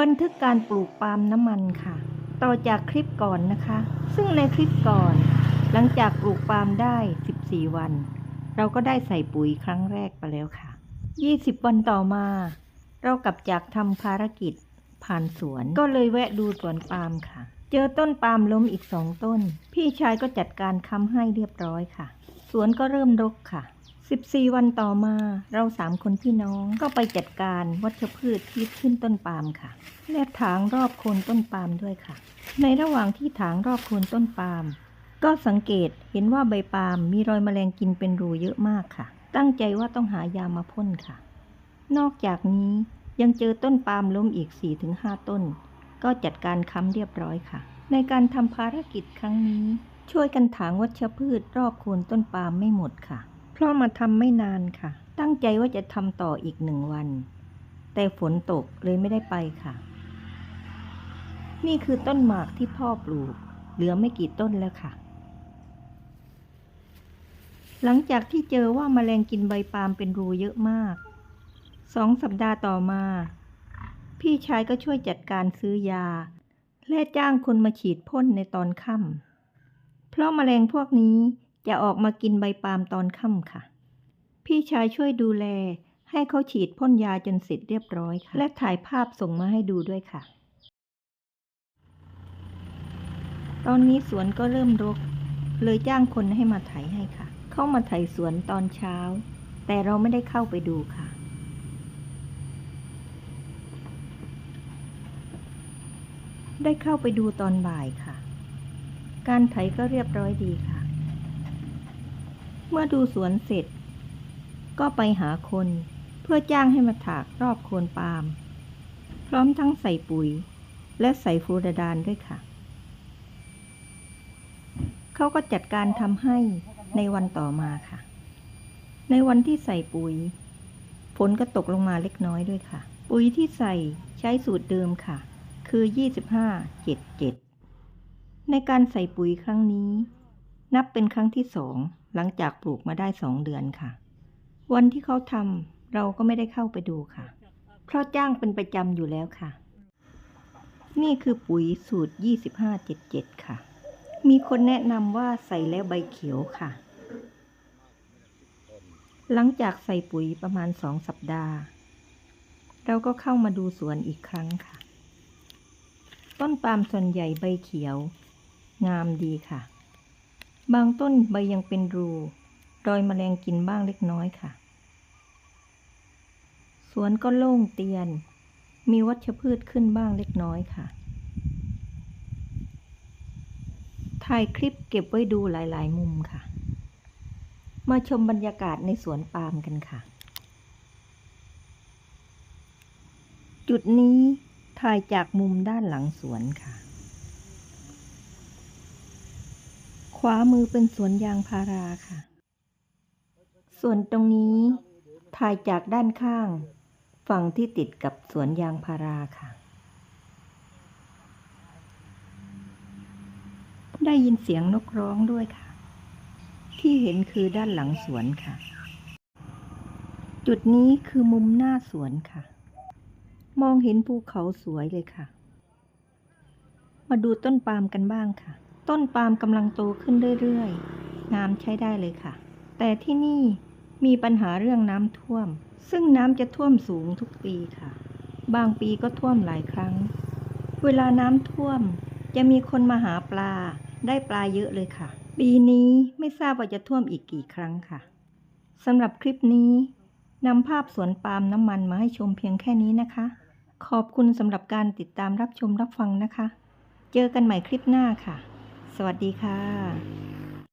บันทึกการปลูกปาล์มน้ำมันค่ะ ต่อจากคลิปก่อนนะคะ ซึ่งในคลิปก่อน หลังจากปลูกปาล์มได้ 14 วัน เราก็ได้ใส่ปุ๋ยครั้งแรกไปแล้วค่ะ 20 วันต่อมา เรากลับจากทำภารกิจผ่านสวนก็เลยแวะดูสวนปาล์มค่ะ เจอต้นปาล์มล้มอีกสองต้น พี่ชายก็จัดการค้ำให้เรียบร้อยค่ะ สวนก็เริ่มรกค่ะ 14 วันต่อมาเราสามคนพี่น้องก็ไปจัดการวัชพืชที่ขึ้นต้นปาล์มค่ะ และถางรอบโคนต้นปาล์มด้วยค่ะ ในระหว่างที่ถางรอบโคนต้นปาล์มก็สังเกตเห็นว่าใบปาล์มมีรอยแมลงกินเป็นรูเยอะมากค่ะ ตั้งใจว่าต้องหายามาพ่นค่ะ นอกจากนี้ยังเจอต้นปาล์มล้มอีก 4-5 ต้น ก็จัดการค้ำเรียบร้อยค่ะ ในการทำภารกิจครั้งนี้ ช่วยกันถางวัชพืชรอบโคนต้นปาล์มไม่หมดค่ะ ราะมาทำไม่นานค่ะ ตั้งใจว่าจะทำต่ออีกหนึ่งวัน แต่ฝนตกเลยไม่ได้ไปค่ะ นี่คือต้นหมากที่พ่อปลูก เหลือไม่กี่ต้นแล้วค่ะ หลังจากที่เจอว่าแมลงกินใบปาล์มเป็นรูเยอะมาก สองสัปดาห์ต่อมา พี่ชายก็ช่วยจัดการซื้อยา และจ้างคนมาฉีดพ่นในตอนค่ำเพราะแมลงพวกนี้ จะออกมากินใบปาล์มตอนค่ำค่ะ พี่ชายช่วยดูแล ให้เขาฉีดพ่นยาจนเสร็จเรียบร้อยค่ะ และถ่ายภาพส่งมาให้ดูด้วยค่ะ ตอนนี้สวนก็เริ่มรก เลยจ้างคนให้มาไถให้ค่ะ เข้ามาไถสวนตอนเช้า แต่เราไม่ได้เข้าไปดูค่ะได้เข้าไปดูตอนบ่ายค่ะ การไถก็เรียบร้อยดีค่ะ เมื่อดูสวนเสร็จ ก็ไปหาคน เพื่อจ้างให้มาถากรอบโคนปาล์มพร้อมทั้งใส่ปุ๋ย และใส่ฟูรดานด้วยค่ะ เขาก็จัดการทำให้ในวันต่อมาค่ะ ในวันที่ใส่ปุ๋ยฝนก็ตกลงมาเล็กน้อยด้วยค่ะ ปุ๋ยที่ใส่ใช้สูตรเดิมค่ะ คือ 25 77 ในการใส่ปุ๋ยครั้งนี้ นับเป็นครั้งที่สอง หลังจากปลูกมาได้สองเดือนค่ะ วันที่เขาทำเราก็ไม่ได้เข้าไปดูค่ะ เพราะจ้างเป็นประจำอยู่แล้วค่ะ นี่คือปุ๋ยสูตร 2577 ค่ะ มีคนแนะนำว่าใส่แล้วใบเขียวค่ะ หลังจากใส่ปุ๋ยประมาณสองสัปดาห์ เราก็เข้ามาดูสวนอีกครั้งค่ะ ต้นปาล์มส่วนใหญ่ใบเขียว งามดีค่ะ บางต้นใบยังเป็นรู รอยแมลงกินบ้างเล็กน้อยค่ะ สวนก็โล่งเตียน มีวัชพืชขึ้นบ้างเล็กน้อยค่ะ ถ่ายคลิปเก็บไว้ดูหลาย ๆ มุมค่ะ มาชมบรรยากาศในสวนปาล์มกันค่ะ จุดนี้ถ่ายจากมุมด้านหลังสวนค่ะ ขวามือเป็นสวนยางพาราค่ะ ส่วนตรงนี้ถ่ายจากด้านข้าง ฝั่งที่ติดกับสวนยางพาราค่ะ ได้ยินเสียงนกร้องด้วยค่ะ ที่เห็นคือด้านหลังสวนค่ะ จุดนี้คือมุมหน้าสวนค่ะ มองเห็นภูเขาสวยเลยค่ะ มาดูต้นปาล์มกันบ้างค่ะ ต้นปาล์มกำลังโตขึ้นเรื่อยๆงามใช้ได้เลยค่ะ แต่ที่นี่มีปัญหาเรื่องน้ำท่วม ซึ่งน้ำจะท่วมสูงทุกปีค่ะ บางปีก็ท่วมหลายครั้ง เวลาน้ำท่วม จะมีคนมาหาปลา ได้ปลาเยอะเลยค่ะ ปีนี้ไม่ทราบว่าจะท่วมอีกกี่ครั้งค่ะสำหรับคลิปนี้นำภาพสวนปาล์มน้ำมันมาให้ชมเพียงแค่นี้นะคะ ขอบคุณสำหรับการติดตามรับชมรับฟังนะคะ เจอกันใหม่คลิปหน้าค่ะ สวัสดีค่ะ